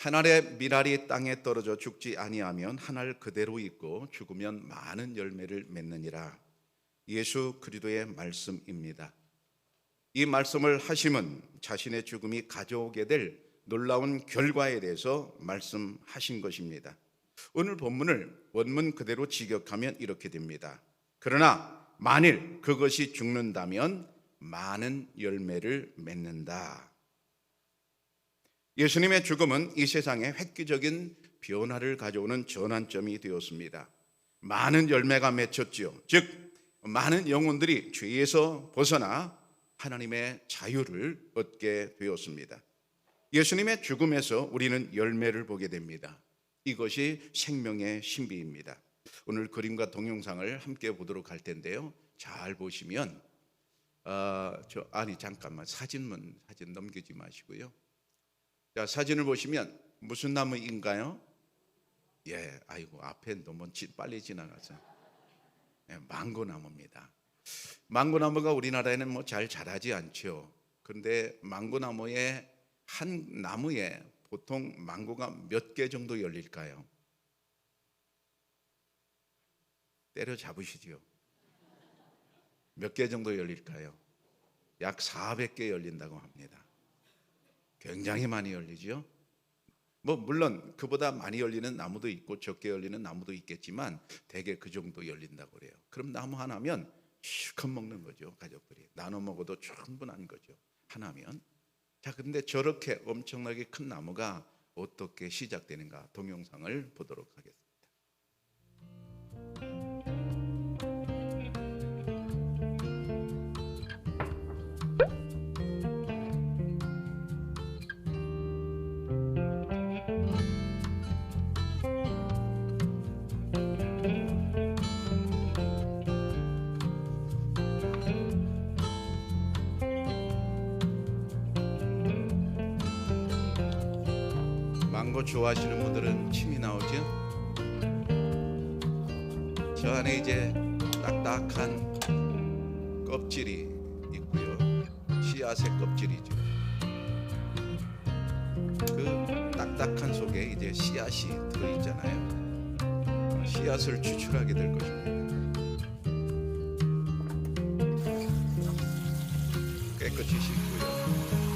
한 알의 미랄이 땅에 떨어져 죽지 아니하면 한알 그대로 있고 죽으면 많은 열매를 맺느니라. 예수 그리스도의 말씀입니다. 이 말씀을 하심은 자신의 죽음이 가져오게 될 놀라운 결과에 대해서 말씀하신 것입니다. 오늘 본문을 원문 그대로 직역하면 이렇게 됩니다. 그러나 만일 그것이 죽는다면 많은 열매를 맺는다. 예수님의 죽음은 이 세상에 획기적인 변화를 가져오는 전환점이 되었습니다. 많은 열매가 맺혔지요. 즉 많은 영혼들이 죄에서 벗어나 하나님의 자유를 얻게 되었습니다. 예수님의 죽음에서 우리는 열매를 보게 됩니다. 이것이 생명의 신비입니다. 오늘 그림과 동영상을 함께 보도록 할 텐데요. 잘 보시면 어, 저 아니 잠깐만 사진문 사진 넘기지 마시고요. 자 사진을 보시면 무슨 나무인가요? 예, 아이고 앞에 너무 지- 빨리 지나가서 예, 망고나무입니다. 망고나무가 우리나라에는 뭐 잘 자라지 않죠. 그런데 망고나무의 한 나무에 보통 망고가 몇 개 정도 열릴까요? 때려 잡으시죠. 몇개 정도 열릴까요? 약 400개 열린다고 합니다. 굉장히 많이 열리죠. 뭐 물론 그보다 많이 열리는 나무도 있고 적게 열리는 나무도 있겠지만 대개 그 정도 열린다고 그래요. 그럼 나무 하나면 실컷 먹는 거죠, 가족들이. 나눠 먹어도 충분한 거죠. 하나면. 자, 근데 저렇게 엄청나게 큰 나무가 어떻게 시작되는가 동영상을 보도록 하겠습니다. 좋아하시는 분들은 침이 나오죠? 저 안에 이제 딱딱한 껍질이 있고요. 씨앗의 껍질이죠. 그 딱딱한 속에 이제 씨앗이 들어 있잖아요. 씨앗을 추출하게 될 것입니다. 깨끗이 씻고요.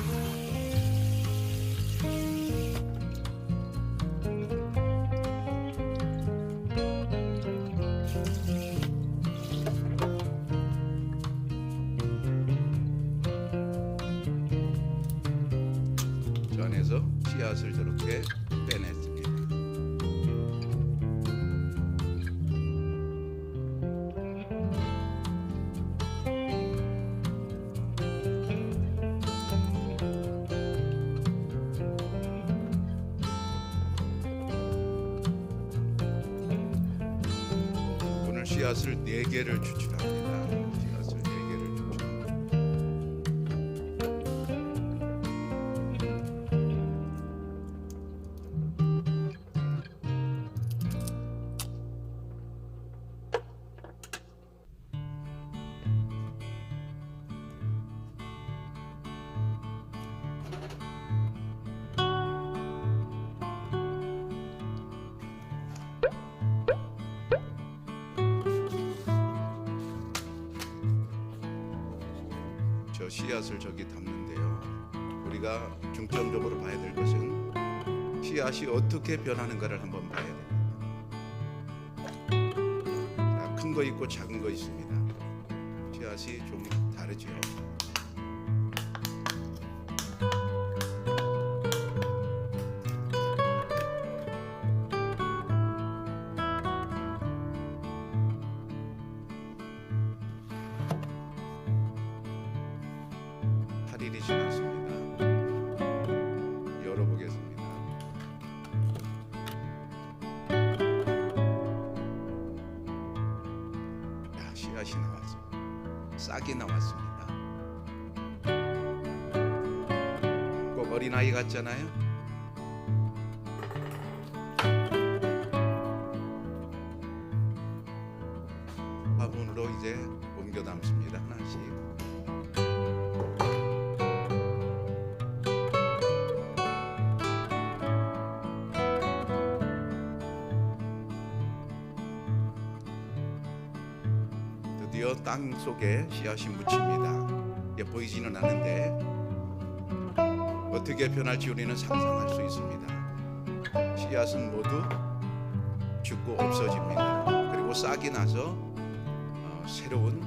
씨앗 저 씨앗을 저기 담는데요. 우리가 중점적으로 봐야 될 것은 씨앗이 어떻게 변하는가를 한번 봐야 됩니다. 큰 거 있고 작은 거 있습니다. 싹이 나왔습니다. 꼭 어린아이 같잖아요? 땅 속에 씨앗이 묻힙니다. 이게 보이지는 않는데 어떻게 변할지 우리는 상상할 수 있습니다. 씨앗은 모두 죽고 없어집니다. 그리고 싹이 나서 어, 새로운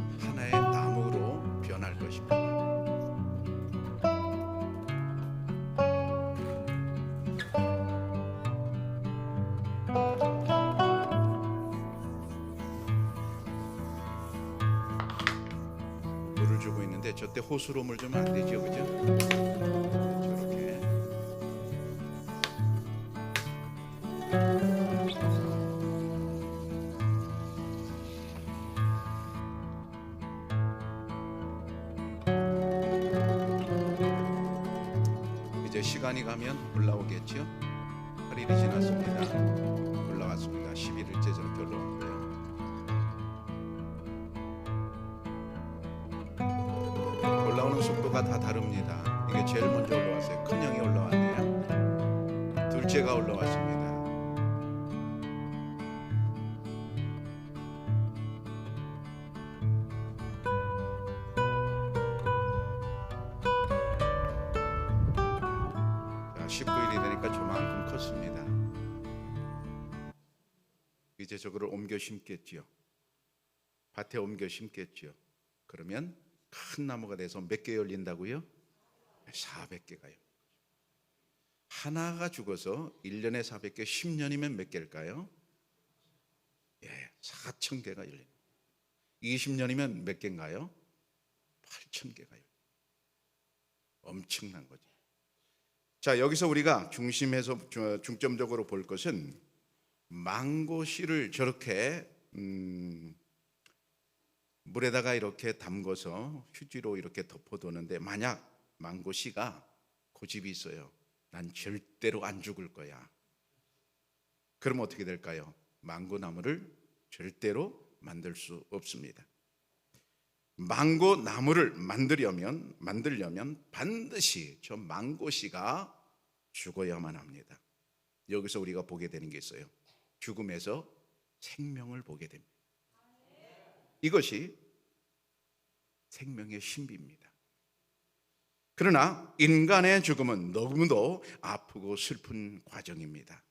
때 호수로 물 주면 안 되죠, 그죠? 저렇게 이제 시간이 가면 올라오겠죠? 8일이 지났습니다. 올라왔습니다. 11일째 저렇게 올라오는 속도가 다 다릅니다. 이게 제일 먼저 올라왔어요. 큰 형이 올라왔네요. 둘째가 올라왔습니다. 자, 19일이 되니까 저만큼 컸습니다. 이제 저거를 옮겨 심겠지요. 밭에 옮겨 심겠지요. 그러면 큰 나무가 돼서 몇 개 열린다고요? 400개가요. 하나가 죽어서 1년에 400개, 10년이면 몇 개일까요? 예, 4천 개가 열린. 20년이면 몇 개인가요? 8천 개가 열린. 엄청난 거지. 자, 여기서 우리가 중심에서 중- 중점적으로 볼 것은 망고 씨를 저렇게 음, 물에다가 이렇게 담궈서 휴지로 이렇게 덮어두는데 만약 망고 씨가 고집이 있어요. 난 절대로 안 죽을 거야. 그럼 어떻게 될까요? 망고 나무를 절대로 만들 수 없습니다. 망고 나무를 만들려면 만들려면 반드시 저 망고 씨가 죽어야만 합니다. 여기서 우리가 보게 되는 게 있어요. 죽음에서 생명을 보게 됩니다. 이것이 생명의 신비입니다. 그러나 인간의 죽음은 너무도 아프고 슬픈 과정입니다.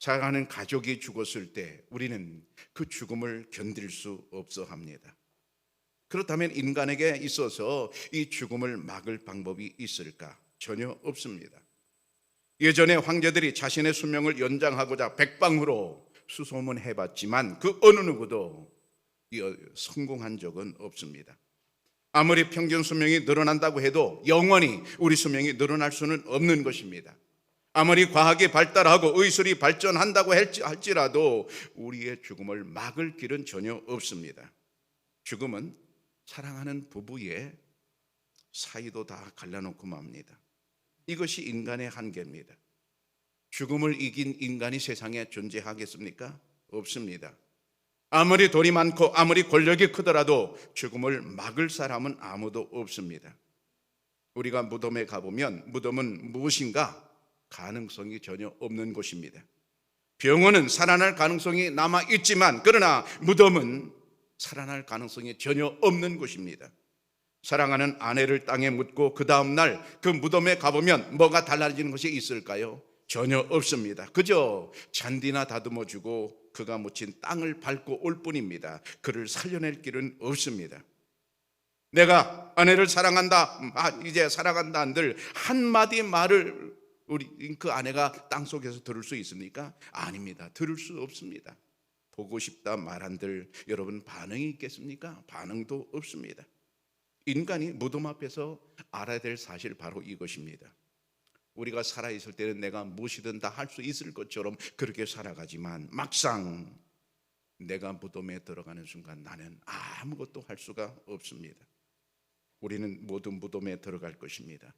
사랑하는 가족이 죽었을 때 우리는 그 죽음을 견딜 수 없어 합니다. 그렇다면 인간에게 있어서 이 죽음을 막을 방법이 있을까? 전혀 없습니다. 예전에 황제들이 자신의 수명을 연장하고자 백방으로 수소문해 봤지만 그 어느 누구도 이- 성공한 적은 없습니다. 아무리 평균 수명이 늘어난다고 해도 영원히 우리 수명이 늘어날 수는 없는 것입니다. 아무리 과학이 발달하고 의술이 발전한다고 할지- 할지라도 우리의 죽음을 막을 길은 전혀 없습니다. 죽음은 사랑하는 부부의 사이도 다 갈라놓고 맙니다. 이것이 인간의 한계입니다. 죽음을 이긴 인간이 세상에 존재하겠습니까? 없습니다. 아무리 돈이 많고 아무리 권력이 크더라도 죽음을 막을 사람은 아무도 없습니다. 우리가 무덤에 가보면 무덤은 무엇인가 가능성이 전혀 없는 곳입니다. 병원은 살아날 가능성이 남아 있지만 그러나 무덤은 살아날 가능성이 전혀 없는 곳입니다. 사랑하는 아내를 땅에 묻고 그 다음 날 그 무덤에 가보면 뭐가 달라지는 것이 있을까요? 전혀 없습니다. 그저 잔디나 다듬어 주고 그가 묻힌 땅을 밟고 올 뿐입니다. 그를 살려낼 길은 없습니다. 내가 아내를 사랑한다, 아, 이제 사랑한다 한들 한마디 말을 우리 그 아내가 땅 속에서 들을 수 있습니까? 아닙니다. 들을 수 없습니다. 보고 싶다 말한들 여러분 반응이 있겠습니까? 반응도 없습니다. 인간이 무덤 앞에서 알아야 될 사실 바로 이것입니다. 우리가 살아 있을 때는 내가 무엇이든 다 할 수 있을 것처럼 그렇게 살아가지만 막상 내가 무덤에 들어가는 순간 나는 아무것도 할 수가 없습니다. 우리는 모두 무덤에 들어갈 것입니다.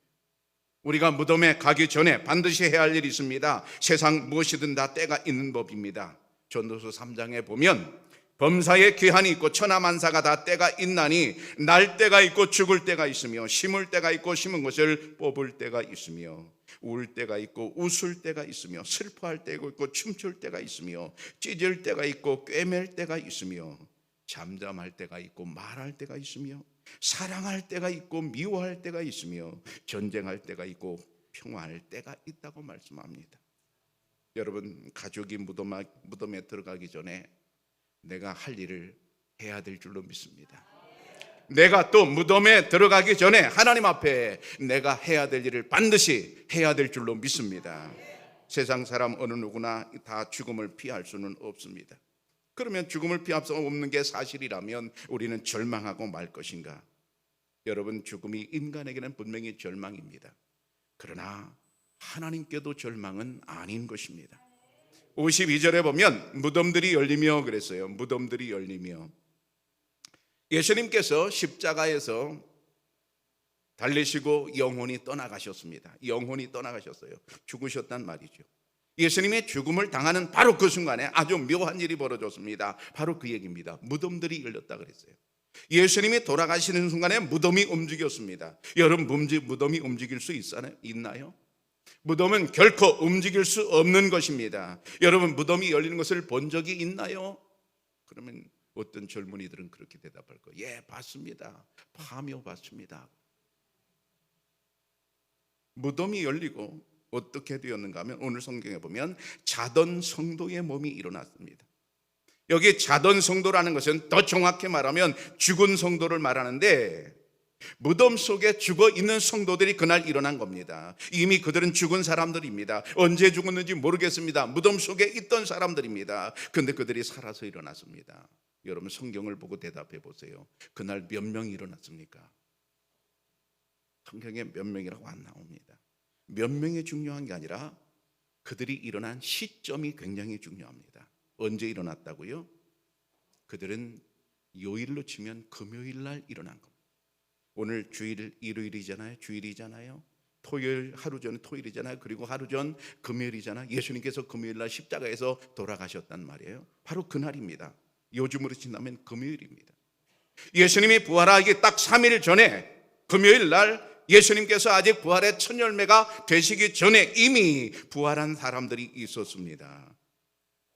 우리가 무덤에 가기 전에 반드시 해야 할 일이 있습니다. 세상 무엇이든 다 때가 있는 법입니다. 전도서 3장에 보면 범사에 귀한이 있고 천하만사가 다 때가 있나니 날 때가 있고 죽을 때가 있으며 심을 때가 있고 심은 것을 뽑을 때가 있으며 울 때가 있고 웃을 때가 있으며 슬퍼할 때가 있고 춤출 때가 있으며 찢을 때가 있고 꿰맬 때가 있으며 잠잠할 때가 있고 말할 때가 있으며 사랑할 때가 있고 미워할 때가 있으며 전쟁할 때가 있고 평화할 때가 있다고 말씀합니다. 여러분 가족이 무덤, 무덤에 들어가기 전에 내가 할 일을 해야 될 줄로 믿습니다. 내가 또 무덤에 들어가기 전에 하나님 앞에 내가 해야 될 일을 반드시 해야 될 줄로 믿습니다. 세상 사람 어느 누구나 다 죽음을 피할 수는 없습니다. 그러면 죽음을 피할 수 없는 게 사실이라면 우리는 절망하고 말 것인가? 여러분 죽음이 인간에게는 분명히 절망입니다. 그러나 하나님께도 절망은 아닌 것입니다. 52절에 보면 무덤들이 열리며 그랬어요. 무덤들이 열리며 예수님께서 십자가에서 달리시고 영혼이 떠나가셨습니다. 영혼이 떠나가셨어요. 죽으셨단 말이죠. 예수님의 죽음을 당하는 바로 그 순간에 아주 묘한 일이 벌어졌습니다. 바로 그 얘기입니다. 무덤들이 열렸다 그랬어요. 예수님이 돌아가시는 순간에 무덤이 움직였습니다. 여러분 무덤이 움직일 수 있나요? 무덤은 결코 움직일 수 없는 것입니다. 여러분 무덤이 열리는 것을 본 적이 있나요? 그러면 어떤 젊은이들은 그렇게 대답할 거예요. 예, 봤습니다. 파묘 봤습니다. 무덤이 열리고 어떻게 되었는가 하면 오늘 성경에 보면 자던 성도의 몸이 일어났습니다. 여기 자던 성도라는 것은 더 정확히 말하면 죽은 성도를 말하는데 무덤 속에 죽어 있는 성도들이 그날 일어난 겁니다. 이미 그들은 죽은 사람들입니다. 언제 죽었는지 모르겠습니다. 무덤 속에 있던 사람들입니다. 근데 그들이 살아서 일어났습니다. 여러분 성경을 보고 대답해 보세요. 그날 몇 명이 일어났습니까? 성경에 몇 명이라고 안 나옵니다. 몇 명이 중요한 게 아니라 그들이 일어난 시점이 굉장히 중요합니다. 언제 일어났다고요? 그들은 요일로 치면 금요일 날 일어난 겁니다. 오늘 주일 일요일이잖아요. 주일이잖아요. 토요일 하루 전에 토요일이잖아요. 그리고 하루 전 금요일이잖아요. 예수님께서 금요일 날 십자가에서 돌아가셨단 말이에요. 바로 그날입니다. 요즘으로 친다면 금요일입니다. 예수님이 부활하기 딱 3일 전에 금요일 날 예수님께서 아직 부활의 첫 열매가 되시기 전에 이미 부활한 사람들이 있었습니다.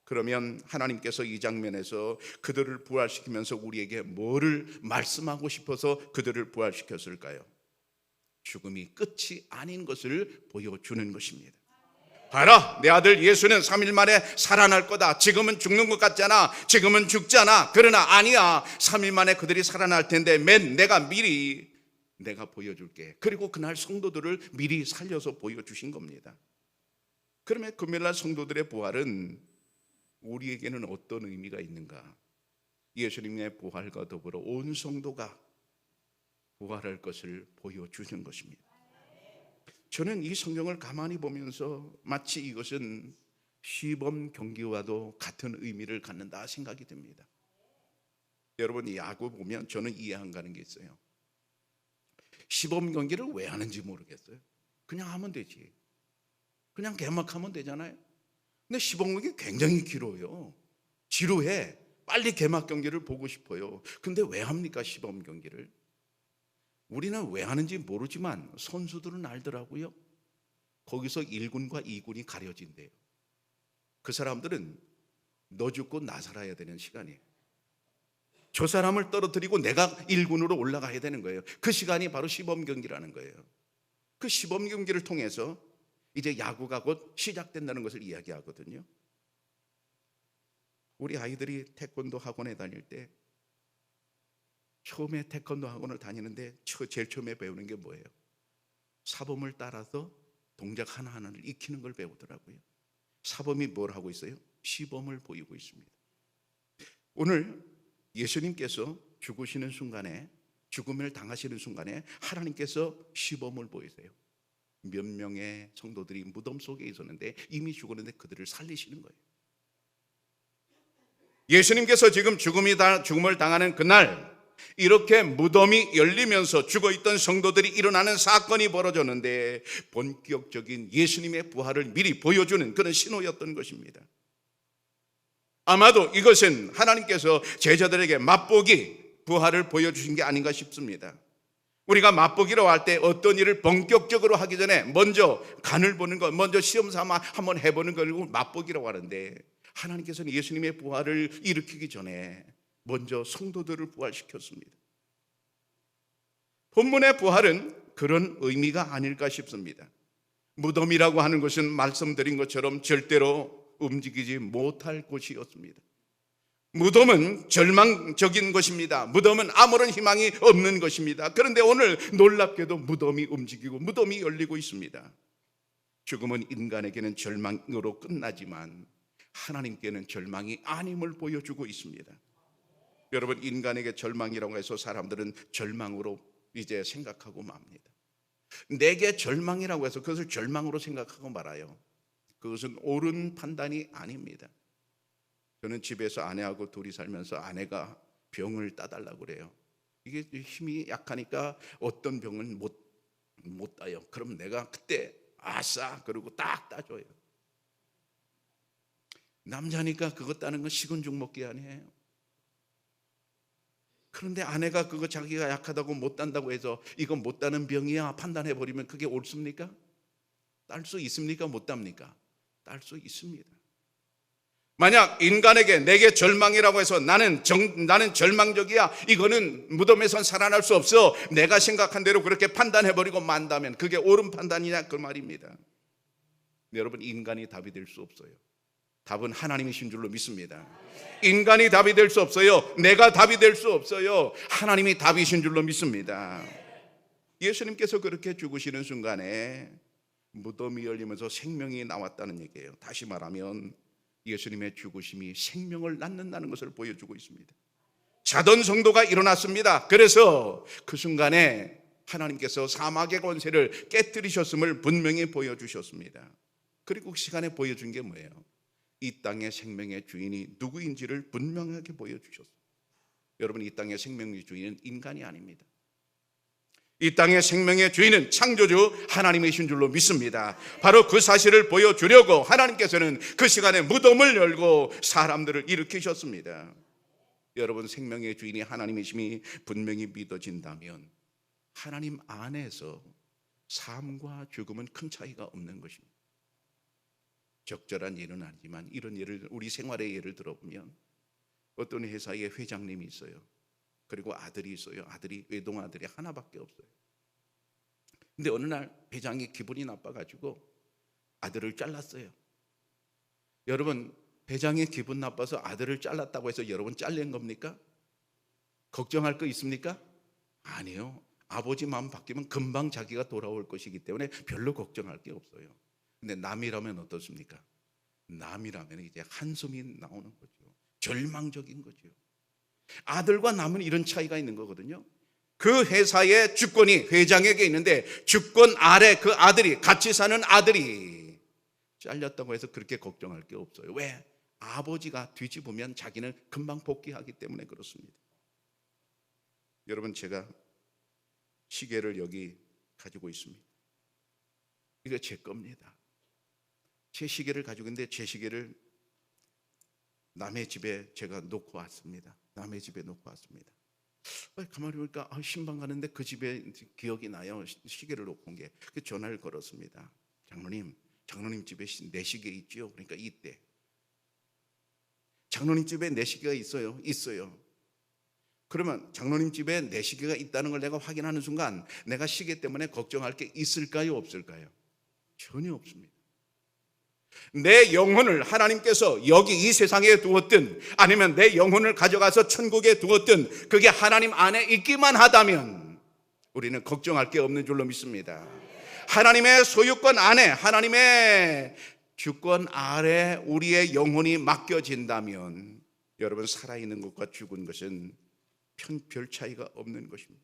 그러면 하나님께서 이 장면에서 그들을 부활시키면서 우리에게 뭐를 말씀하고 싶어서 그들을 부활시켰을까요? 죽음이 끝이 아닌 것을 보여주는 것입니다. 봐라, 내 아들 예수는 3일 만에 살아날 거다. 지금은 죽는 것 같잖아. 지금은 죽잖아. 그러나 아니야. 3일 만에 그들이 살아날 텐데, 맨 내가 미리 내가 보여줄게. 그리고 그날 성도들을 미리 살려서 보여주신 겁니다. 그러면 금요일날 성도들의 부활은 우리에게는 어떤 의미가 있는가? 예수님의 부활과 더불어 온 성도가 부활할 것을 보여주는 것입니다. 저는 이 성경을 가만히 보면서 마치 이것은 시범 경기와도 같은 의미를 갖는다 생각이 듭니다. 여러분 야구 보면 저는 이해 안 가는 게 있어요. 시범 경기를 왜 하는지 모르겠어요. 그냥 하면 되지. 그냥 개막하면 되잖아요. 근데 시범 경기 굉장히 길어요. 지루해. 빨리 개막 경기를 보고 싶어요. 근데 왜 합니까 시범 경기를? 우리는 왜 하는지 모르지만 선수들은 알더라고요. 거기서 1군과 2군이 가려진대요. 그 사람들은 너 죽고 나 살아야 되는 시간이에요. 저 사람을 떨어뜨리고 내가 1군으로 올라가야 되는 거예요. 그 시간이 바로 시범 경기라는 거예요. 그 시범 경기를 통해서 이제 야구가 곧 시작된다는 것을 이야기하거든요. 우리 아이들이 태권도 학원에 다닐 때 처음에 태권도 학원을 다니는데 제일 처음에 배우는 게 뭐예요? 사범을 따라서 동작 하나하나를 익히는 걸 배우더라고요. 사범이 뭘 하고 있어요? 시범을 보이고 있습니다. 오늘 예수님께서 죽으시는 순간에 죽음을 당하시는 순간에 하나님께서 시범을 보이세요. 몇 명의 성도들이 무덤 속에 있었는데 이미 죽었는데 그들을 살리시는 거예요. 예수님께서 지금 죽음이 다 죽음을 당하는 그날 이렇게 무덤이 열리면서 죽어 있던 성도들이 일어나는 사건이 벌어졌는데 본격적인 예수님의 부활을 미리 보여주는 그런 신호였던 것입니다. 아마도 이것은 하나님께서 제자들에게 맛보기 부활을 보여주신 게 아닌가 싶습니다. 우리가 맛보기로 할 때 어떤 일을 본격적으로 하기 전에 먼저 간을 보는 것, 먼저 시험 삼아 한번 해보는 걸 맛보기라고 하는데 하나님께서는 예수님의 부활을 일으키기 전에 먼저 성도들을 부활시켰습니다. 본문의 부활은 그런 의미가 아닐까 싶습니다. 무덤이라고 하는 것은 말씀드린 것처럼 절대로 움직이지 못할 곳이었습니다. 무덤은 절망적인 것입니다. 무덤은 아무런 희망이 없는 것입니다. 그런데 오늘 놀랍게도 무덤이 움직이고 무덤이 열리고 있습니다. 죽음은 인간에게는 절망으로 끝나지만 하나님께는 절망이 아님을 보여주고 있습니다. 여러분 인간에게 절망이라고 해서 사람들은 절망으로 이제 생각하고 맙니다. 내게 절망이라고 해서 그것을 절망으로 생각하고 말아요. 그것은 옳은 판단이 아닙니다. 저는 집에서 아내하고 둘이 살면서 아내가 병을 따달라고 그래요. 이게 힘이 약하니까 어떤 병은 못, 못 따요. 그럼 내가 그때 아싸 그러고 딱 따줘요. 남자니까 그거 따는 건 식은 죽 먹기 아니에요. 그런데 아내가 그거 자기가 약하다고 못 딴다고 해서 이건 못 따는 병이야 판단해 버리면 그게 옳습니까? 딸 수 있습니까? 못 답니까? 딸 수 있습니다. 만약 인간에게 내게 절망이라고 해서 나는 정, 나는 절망적이야. 이거는 무덤에선 살아날 수 없어. 내가 생각한 대로 그렇게 판단해 버리고 만다면 그게 옳은 판단이냐 그 말입니다. 여러분 인간이 답이 될 수 없어요. 답은 하나님이신 줄로 믿습니다. 인간이 답이 될 수 없어요. 내가 답이 될 수 없어요. 하나님이 답이신 줄로 믿습니다. 예수님께서 그렇게 죽으시는 순간에 무덤이 열리면서 생명이 나왔다는 얘기예요. 다시 말하면 예수님의 죽으심이 생명을 낳는다는 것을 보여주고 있습니다. 자던 성도가 일어났습니다. 그래서 그 순간에 하나님께서 사막의 권세를 깨뜨리셨음을 분명히 보여주셨습니다. 그리고 그 시간에 보여준 게 뭐예요? 이 땅의 생명의 주인이 누구인지를 분명하게 보여주셨어요. 여러분, 이 땅의 생명의 주인은 인간이 아닙니다. 이 땅의 생명의 주인은 창조주 하나님이신 줄로 믿습니다. 바로 그 사실을 보여주려고 하나님께서는 그 시간에 무덤을 열고 사람들을 일으키셨습니다. 여러분, 생명의 주인이 하나님이심이 분명히 믿어진다면 하나님 안에서 삶과 죽음은 큰 차이가 없는 것입니다. 적절한 예는 아니지만 이런 예를 우리 생활의 예를 들어보면 어떤 회사에 회장님이 있어요. 그리고 아들이 있어요. 아들이 외동 아들이 하나밖에 없어요. 근데 어느 날 회장이 기분이 나빠가지고 아들을 잘랐어요. 여러분 회장이 기분 나빠서 아들을 잘랐다고 해서 여러분 잘린 겁니까? 걱정할 거 있습니까? 아니요. 아버지 마음 바뀌면 금방 자기가 돌아올 것이기 때문에 별로 걱정할 게 없어요. 근데 남이라면 어떻습니까? 남이라면 이제 한숨이 나오는 거죠. 절망적인 거죠. 아들과 남은 이런 차이가 있는 거거든요. 그 회사의 주권이 회장에게 있는데 주권 아래 그 아들이 같이 사는 아들이 잘렸다고 해서 그렇게 걱정할 게 없어요. 왜? 아버지가 뒤집으면 자기는 금방 복귀하기 때문에 그렇습니다. 여러분 제가 시계를 여기 가지고 있습니다. 이거 제 겁니다. 제 시계를 가지고 있는데 제 시계를 남의 집에 제가 놓고 왔습니다. 남의 집에 놓고 왔습니다. 가만히 보니까 아, 신방 가는데 그 집에 기억이 나요. 시계를 놓고 온 게. 그 전화를 걸었습니다. 장로님, 장로님 집에 내 시계 있지요? 그러니까 이때. 장로님 집에 내 시계가 있어요. 있어요. 그러면 장로님 집에 내 시계가 있다는 걸 내가 확인하는 순간 내가 시계 때문에 걱정할 게 있을까요? 없을까요? 전혀 없습니다. 내 영혼을 하나님께서 여기 이 세상에 두었든 아니면 내 영혼을 가져가서 천국에 두었든 그게 하나님 안에 있기만 하다면 우리는 걱정할 게 없는 줄로 믿습니다. 하나님의 소유권 안에 하나님의 주권 아래 우리의 영혼이 맡겨진다면 여러분 살아있는 것과 죽은 것은 별 차이가 없는 것입니다.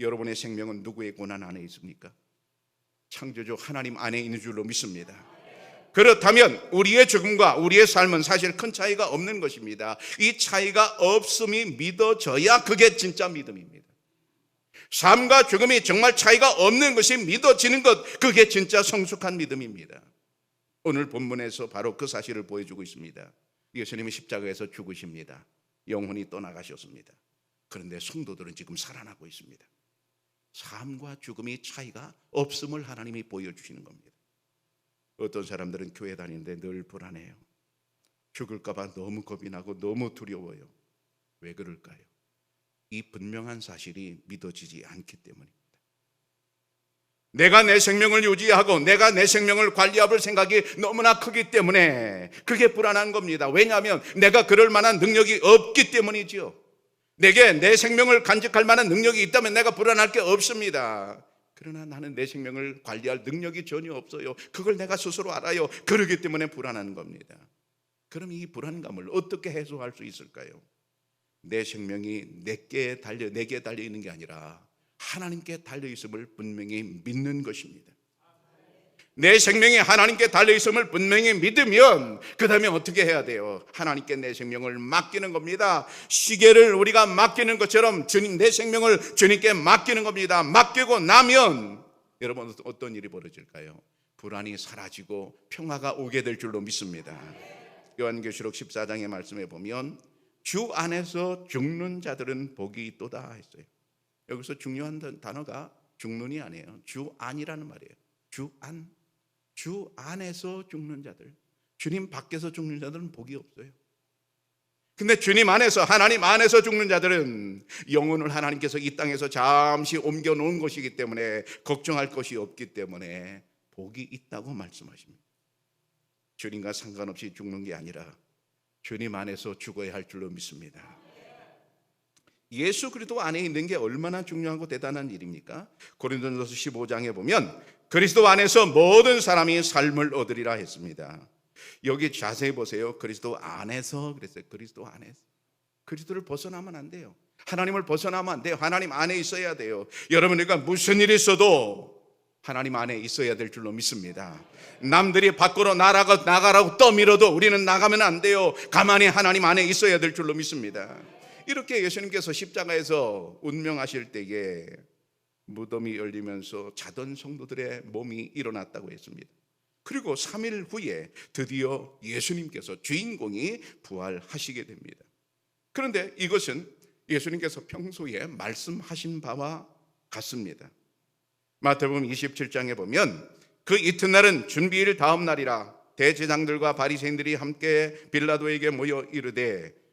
여러분의 생명은 누구의 고난 안에 있습니까? 창조주 하나님 안에 있는 줄로 믿습니다. 그렇다면 우리의 죽음과 우리의 삶은 사실 큰 차이가 없는 것입니다. 이 차이가 없음이 믿어져야 그게 진짜 믿음입니다. 삶과 죽음이 정말 차이가 없는 것이 믿어지는 것, 그게 진짜 성숙한 믿음입니다. 오늘 본문에서 바로 그 사실을 보여주고 있습니다. 예수님이 십자가에서 죽으십니다. 영혼이 떠나가셨습니다. 그런데 성도들은 지금 살아나고 있습니다. 삶과 죽음이 차이가 없음을 하나님이 보여주시는 겁니다. 어떤 사람들은 교회 다니는데 늘 불안해요. 죽을까봐 너무 겁이 나고 너무 두려워요. 왜 그럴까요? 이 분명한 사실이 믿어지지 않기 때문입니다. 내가 내 생명을 유지하고 내가 내 생명을 관리할 생각이 너무나 크기 때문에 그게 불안한 겁니다. 왜냐하면 내가 그럴 만한 능력이 없기 때문이지요. 내게 내 생명을 간직할 만한 능력이 있다면 내가 불안할 게 없습니다. 그러나 나는 내 생명을 관리할 능력이 전혀 없어요. 그걸 내가 스스로 알아요. 그러기 때문에 불안한 겁니다. 그럼 이 불안감을 어떻게 해소할 수 있을까요? 내 생명이 내게 달려 내게 달려 있는 게 아니라 하나님께 달려 있음을 분명히 믿는 것입니다. 내 생명이 하나님께 달려 있음을 분명히 믿으면 그 다음에 어떻게 해야 돼요? 하나님께 내 생명을 맡기는 겁니다. 시계를 우리가 맡기는 것처럼 주님 내 생명을 주님께 맡기는 겁니다. 맡기고 나면 여러분 어떤 일이 벌어질까요? 불안이 사라지고 평화가 오게 될 줄로 믿습니다. 요한계시록 14장의 말씀에 보면 주 안에서 죽는 자들은 복이 있도다 했어요. 여기서 중요한 단어가 죽는이 아니에요. 주 안이라는 말이에요. 주 안. 주 안에서 죽는 자들. 주님 밖에서 죽는 자들은 복이 없어요. 근데 주님 안에서 하나님 안에서 죽는 자들은 영혼을 하나님께서 이 땅에서 잠시 옮겨 놓은 것이기 때문에 걱정할 것이 없기 때문에 복이 있다고 말씀하십니다. 주님과 상관없이 죽는 게 아니라 주님 안에서 죽어야 할 줄로 믿습니다. 예수 그리스도 안에 있는 게 얼마나 중요하고 대단한 일입니까? 고린도전서 15장에 보면 그리스도 안에서 모든 사람이 삶을 얻으리라 했습니다. 여기 자세히 보세요. 그리스도 안에서 그랬어요. 그리스도 안에서. 그리스도를 벗어나면 안 돼요. 하나님을 벗어나면 안 돼요. 하나님 안에 있어야 돼요. 여러분, 그러니까 무슨 일이 있어도 하나님 안에 있어야 될 줄로 믿습니다. 남들이 밖으로 나라가, 나가라고 떠밀어도 우리는 나가면 안 돼요. 가만히 하나님 안에 있어야 될 줄로 믿습니다. 이렇게 예수님께서 십자가에서 운명하실 때에 무덤이 열리면서 자던 성도들의 몸이 일어났다고 했습니다. 그리고 3일 후에 드디어 예수님께서 주인공이 부활하시게 됩니다. 그런데 이것은 예수님께서 평소에 말씀하신 바와 같습니다. 마태복음 27장에 보면 그 이튿날은 준비일 다음 날이라 대제장들과 바리새인들이 함께 빌라도에게 모여 이르되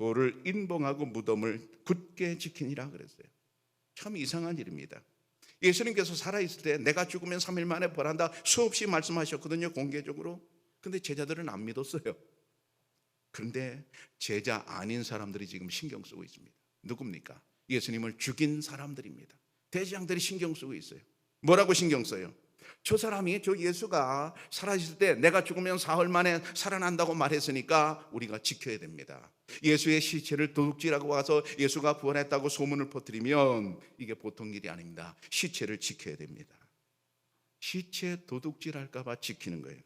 돌을 인봉하고 무덤을 굳게 지키니라 그랬어요. 참 이상한 일입니다. 예수님께서 살아있을 때 내가 죽으면 3일 만에 벌한다 수없이 말씀하셨거든요 공개적으로 근데 제자들은 안 믿었어요 그런데 제자 아닌 사람들이 지금 신경 쓰고 있습니다 누굽니까? 예수님을 죽인 사람들입니다 대장들이 신경 쓰고 있어요 뭐라고 신경 써요? 저 사람이 저 예수가 살아있을 때 내가 죽으면 사흘 만에 살아난다고 말했으니까 우리가 지켜야 됩니다. 예수의 시체를 도둑질하고 와서 예수가 부활했다고 소문을 퍼뜨리면 이게 보통 일이 아닙니다. 시체를 지켜야 됩니다. 시체 도둑질할까봐 지키는 거예요.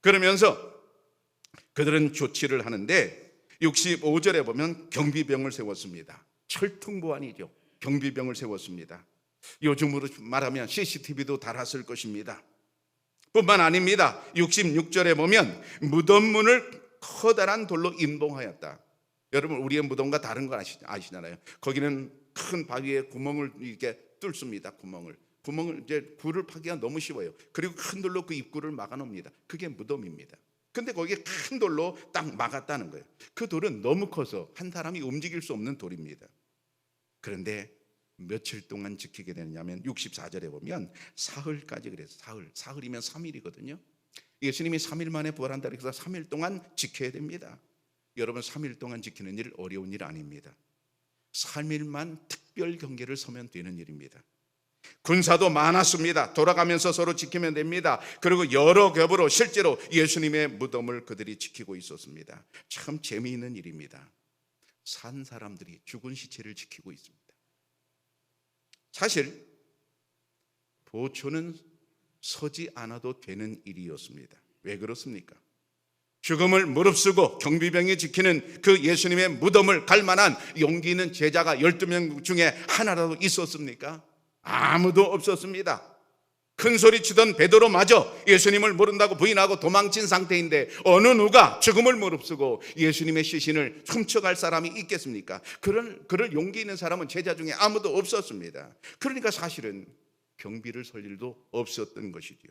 그러면서 그들은 조치를 하는데 65절에 보면 경비병을 세웠습니다. 철통보안이죠. 경비병을 세웠습니다. 요즘으로 말하면 CCTV도 달았을 것입니다. 뿐만 아닙니다. 66절에 보면 무덤문을 커다란 돌로 인봉하였다. 여러분 우리의 무덤과 다른 거 아시, 아시잖아요. 거기는 큰 바위에 구멍을 이렇게 뚫습니다. 구멍을. 구멍을 이제 굴을 파기가 너무 쉬워요. 그리고 큰 돌로 그 입구를 막아 놓습니다. 그게 무덤입니다. 근데 거기에 큰 돌로 딱 막았다는 거예요. 그 돌은 너무 커서 한 사람이 움직일 수 없는 돌입니다. 그런데 며칠 동안 지키게 되느냐면 64절에 보면 사흘까지 그래서 사흘, 사흘이면 3일이거든요. 예수님이 3일 만에 부활한다 그래서 3일 동안 지켜야 됩니다. 여러분 3일 동안 지키는 일 어려운 일 아닙니다. 3일만 특별 경계를 서면 되는 일입니다. 군사도 많았습니다. 돌아가면서 서로 지키면 됩니다. 그리고 여러 겹으로 실제로 예수님의 무덤을 그들이 지키고 있었습니다. 참 재미있는 일입니다. 산 사람들이 죽은 시체를 지키고 있습니다. 사실 보초는 서지 않아도 되는 일이었습니다. 왜 그렇습니까? 죽음을 무릅쓰고 경비병이 지키는 그 예수님의 무덤을 갈 만한 용기 있는 제자가 12명 중에 하나라도 있었습니까? 아무도 없었습니다. 큰 소리 치던 베드로마저 예수님을 모른다고 부인하고 도망친 상태인데 어느 누가 죽음을 무릅쓰고 예수님의 시신을 훔쳐갈 사람이 있겠습니까? 그럴, 그럴 용기 있는 사람은 제자 중에 아무도 없었습니다. 그러니까 사실은 경비를 설 일도 없었던 것이지요.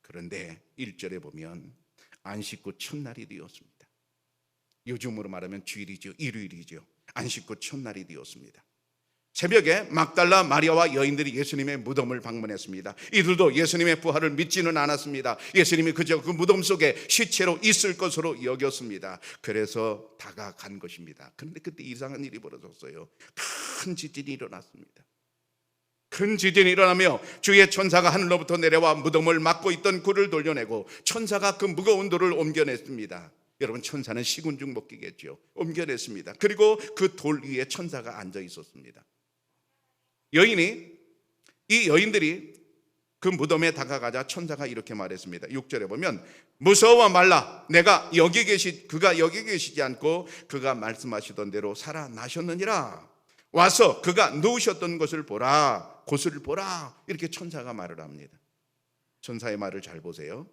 그런데 1절에 보면 안식구 첫날이 되었습니다. 요즘으로 말하면 주일이죠. 일요일이죠. 안식구 첫날이 되었습니다. 새벽에 막달라 마리아와 여인들이 예수님의 무덤을 방문했습니다. 이들도 예수님의 부활을 믿지는 않았습니다. 예수님이 그저 그 무덤 속에 시체로 있을 것으로 여겼습니다. 그래서 다가간 것입니다. 그런데 그때 이상한 일이 벌어졌어요. 큰 지진이 일어났습니다. 큰 지진이 일어나며 주의 천사가 하늘로부터 내려와 무덤을 막고 있던 굴을 돌려내고 천사가 그 무거운 돌을 옮겨냈습니다. 여러분 천사는 시군중 먹기겠죠. 옮겨냈습니다. 그리고 그 돌 위에 천사가 앉아 있었습니다. 여인이 이 여인들이 그 무덤에 다가가자 천사가 이렇게 말했습니다. 6절에 보면 무서워 말라 내가 여기 계시 그가 여기 계시지 않고 그가 말씀하시던 대로 살아나셨느니라 와서 그가 누우셨던 것을 보라 곳을 보라 이렇게 천사가 말을 합니다. 천사의 말을 잘 보세요.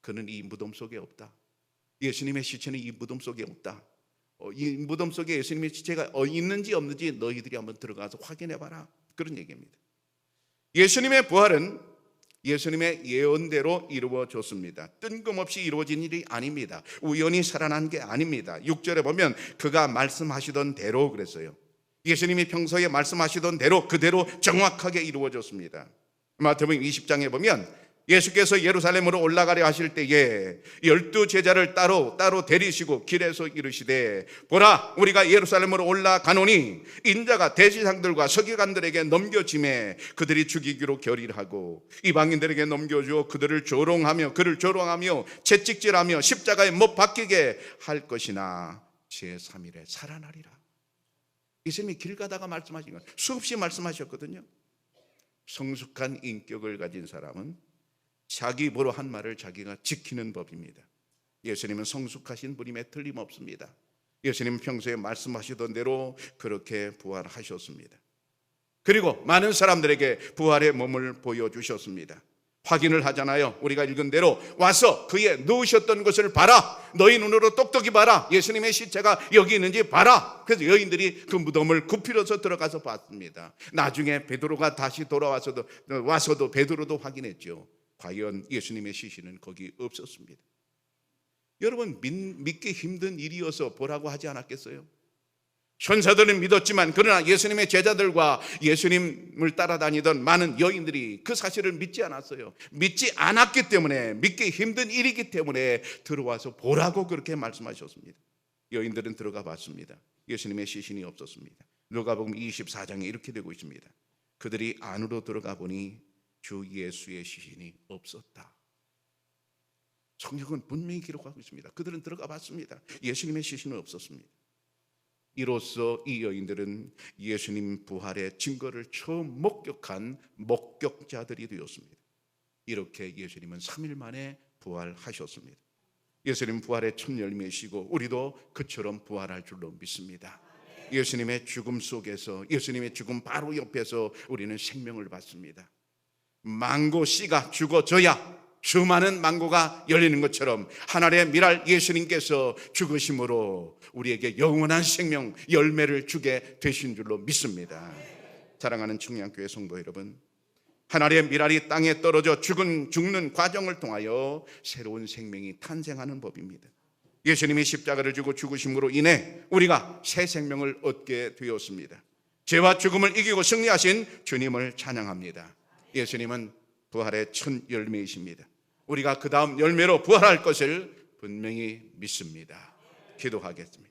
그는 이 무덤 속에 없다. 예수님의 시체는 이 무덤 속에 없다. 어, 이 무덤 속에 예수님의 시체가 어, 있는지 없는지 너희들이 한번 들어가서 확인해 봐라. 그런 얘기입니다. 예수님의 부활은 예수님의 예언대로 이루어졌습니다. 뜬금없이 이루어진 일이 아닙니다. 우연히 살아난 게 아닙니다. 6절에 보면 그가 말씀하시던 대로 그랬어요. 예수님이 평소에 말씀하시던 대로 그대로 정확하게 이루어졌습니다. 마태복음 20장에 보면 예수께서 예루살렘으로 올라가려 하실 때에 열두 제자를 따로 따로 데리시고 길에서 이르시되 보라 우리가 예루살렘으로 올라가노니 인자가 대지상들과 서기관들에게 넘겨짐에 그들이 죽이기로 결의하고 이방인들에게 넘겨주어 그들을 조롱하며 그를 조롱하며 채찍질하며 십자가에 못 박히게 할 것이나 제3일에 살아나리라 예수님이 길 가다가 말씀하신 건 수없이 말씀하셨거든요 성숙한 인격을 가진 사람은 자기 입으로 한 말을 자기가 지키는 법입니다. 예수님은 성숙하신 분임에 틀림없습니다. 예수님은 평소에 말씀하시던 대로 그렇게 부활하셨습니다. 그리고 많은 사람들에게 부활의 몸을 보여주셨습니다. 확인을 하잖아요. 우리가 읽은 대로 와서 그의 누우셨던 것을 봐라. 너희 눈으로 똑똑히 봐라. 예수님의 시체가 여기 있는지 봐라. 그래서 여인들이 그 무덤을 굽히려서 들어가서 봤습니다. 나중에 베드로가 다시 돌아와서도 와서도 베드로도 확인했죠. 과연 예수님의 시신은 거기 없었습니다. 여러분 믿, 기 힘든 일이어서 보라고 하지 않았겠어요? 천사들은 믿었지만 그러나 예수님의 제자들과 예수님을 따라다니던 많은 여인들이 그 사실을 믿지 않았어요. 믿지 않았기 때문에 믿기 힘든 일이기 때문에 들어와서 보라고 그렇게 말씀하셨습니다. 여인들은 들어가 봤습니다. 예수님의 시신이 없었습니다. 누가복음 24장에 이렇게 되고 있습니다. 그들이 안으로 들어가 보니 주 예수의 시신이 없었다. 성경은 분명히 기록하고 있습니다. 그들은 들어가 봤습니다. 예수님의 시신은 없었습니다. 이로써 이 여인들은 예수님 부활의 증거를 처음 목격한 목격자들이 되었습니다. 이렇게 예수님은 3일 만에 부활하셨습니다. 예수님 부활의 첫 열매시고 우리도 그처럼 부활할 줄로 믿습니다. 예수님의 죽음 속에서 예수님의 죽음 바로 옆에서 우리는 생명을 받습니다. 망고 씨가 죽어져야 수많은 망고가 열리는 것처럼 하나님의 미랄 예수님께서 죽으심으로 우리에게 영원한 생명 열매를 주게 되신 줄로 믿습니다. 사랑하는 청양교회 성도 여러분, 하나님의 미랄이 땅에 떨어져 죽은 죽는 과정을 통하여 새로운 생명이 탄생하는 법입니다. 예수님이 십자가를 지고 죽으심으로 인해 우리가 새 생명을 얻게 되었습니다. 죄와 죽음을 이기고 승리하신 주님을 찬양합니다. 예수님은 부활의 첫 열매이십니다. 우리가 그 다음 열매로 부활할 것을 분명히 믿습니다. 기도하겠습니다.